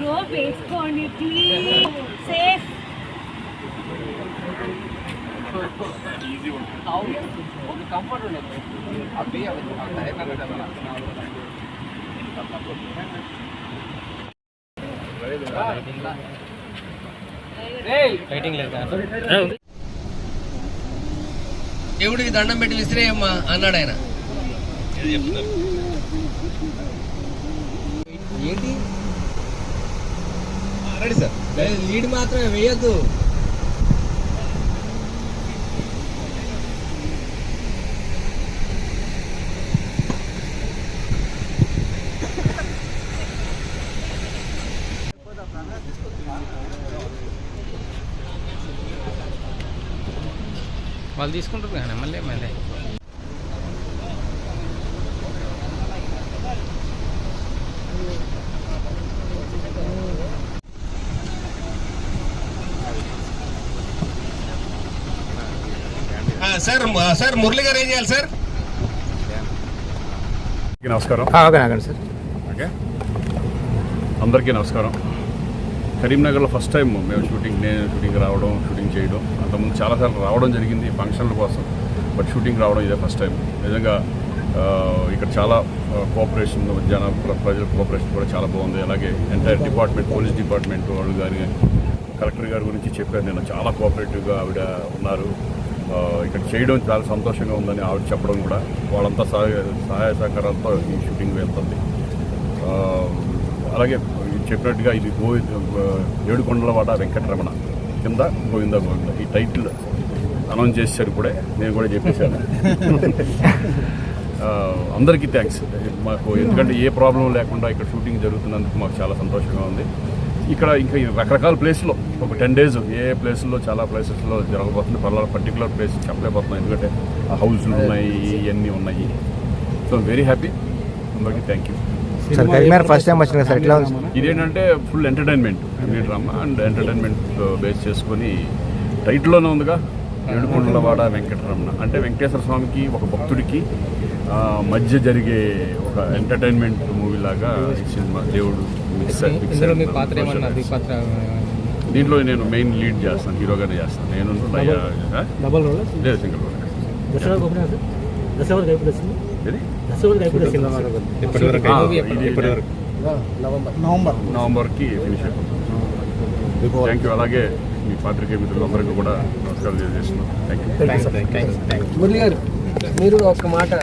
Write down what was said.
Rope వేసుకోండి please safe easy ఉంటుంది ఒక కంఫర్ట్ ఉండదు అవి అవి టైం లైటింగ్ లేదు దేవుడికి దండం పెట్టి విసిరేయమ్మా అన్నాడు ఆయన ఏంటి? Ready sir. లీడ్ మాత్రమే వేయద్దు. వాళ్ళు తీసుకుంటారు కానీ మళ్ళీ మళ్ళీ. సార్. సార్ మురళి గారు ఏం చేయాలి సార్? అందరికీ నమస్కారం. ఆగండి సార్. ఓకే. అందరికీ నమస్కారం. కరీంనగర్లో ఫస్ట్ టైం మేము షూటింగ్ నేను షూటింగ్ రావడం షూటింగ్ చేయడం అంతకుముందు చాలాసార్లు రావడం జరిగింది ఫంక్షన్ల కోసం. బట్ షూటింగ్ రావడం ఇదే ఫస్ట్ టైం నిజంగా ఇక్కడ చాలా కోఆపరేషన్ జన ప్ర- ప్రజల కోఆపరేషన్ కూడా చాలా బాగుంది. అలాగే ఎంటైర్ డిపార్ట్మెంట్ పోలీస్ డిపార్ట్మెంట్ వాళ్ళు కానీ కలెక్టర్ గారి గురించి చెప్పాను నేను చాలా కోఆపరేటివ్గా ఆవిడ ఉన్నారు. ఇక్కడ చేయడం చాలా సంతోషంగా ఉందని ఆవిడ చెప్పడం కూడా. వాళ్ళంతా సహాయ సహాయ సహకారాలతో ఈ షూటింగ్ వెళ్తుంది. అలాగే చెప్పినట్టుగా ఇది గోవింద ఏడుకొండలవాడ వెంకటరమణ కింద గోవింద గోవింద. ఈ టైటిల్ అనౌన్స్ చేశారు కూడా నేను కూడా చెప్పేశాను. అందరికీ థ్యాంక్స్ మాకు ఎందుకంటే ఏ ప్రాబ్లం లేకుండా ఇక్కడ షూటింగ్ జరుగుతున్నందుకు మాకు చాలా సంతోషంగా ఉంది. ఇక్కడ ఇంకా ఈ రకరకాల ప్లేస్లో ఒక టెన్ డేస్ ఏ ప్లేస్లో చాలా ప్లేసెస్లో జరగబోతుంది. పర్లా పర్టికులర్ ప్లేస్ చెప్పలేకపోతున్నాం. ఎందుకంటే ఆ హౌస్లు ఉన్నాయి ఇవన్నీ ఉన్నాయి. సో వెరీ హ్యాపీ అందరికీ థ్యాంక్ యూ ఫస్ట్ టైం వచ్చింది సార్? ఎట్లా ఉంది? ఇదేంటంటే full entertainment family drama and entertainment base చేసుకొని టైటిల్లోనే ఉందిగా. ఏడుకొండలవాడ వెంకటరమణ. అంటే వెంకటేశ్వర స్వామికి ఒక భక్తుడికి మధ్య జరిగే ఒక ఎంటర్టైన్మెంట్ మూవీ లాగా ఈ సినిమా దేవుడు మిక్స్ ఇందులో మీ పాత్ర ఏమన్నా మీ పాత్ర దీంట్లో నేను మెయిన్ లీడ్ చేస్తాను హీరోగానే చేస్తాను. నేను లేదు సింగిల్ నవంబర్కి ఫినిష్ అయిపోతుంది. థ్యాంక్ యూ అలాగే మీ పాత్రికేయ మిత్రులందరికీ కూడా నమస్కారాలు తెలియజేస్తున్నాను థ్యాంక్ యూ మురళి గారు మీరు ఒక మాట